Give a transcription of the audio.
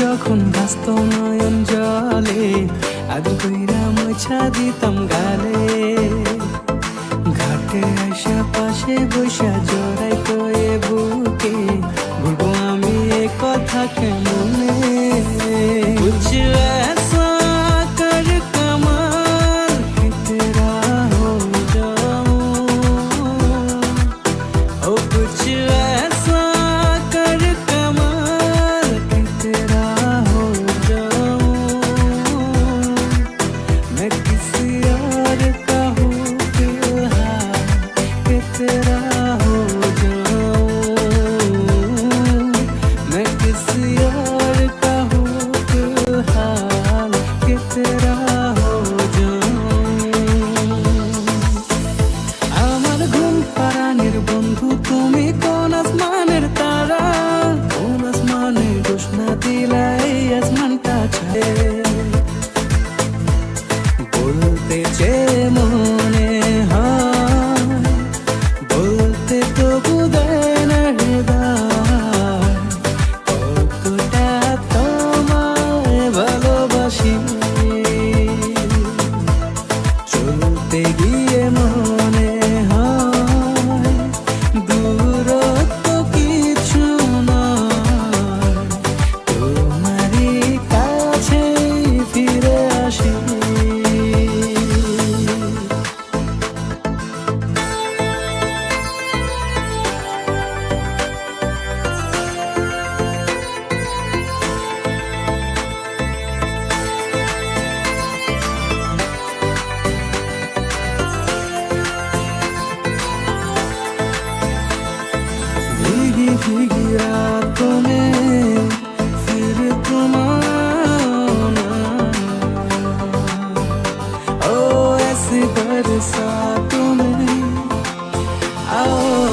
যখন ভাস্ত নয়ন জলে আদু কইরা মোছা দিতাম গালে ঘাটে আইসা পাশে বৈশা জড়াই তো এ বুকে বলবো আমি এ কথা কেমনে कुछ ऐसा कर कमाल कि तेरा हो जाऊं ओ कुछ ऐसा तेरा हो जाऊं मैं किसी और का हूँ फिलहाल कि तेरा हो जाऊं আমার ঘুম পারানির বন্ধু তুমি কোন আসমানের তারা কোন আসমানে দোষ না দিলাই আসমানটা ছাড়ে साथों में आओ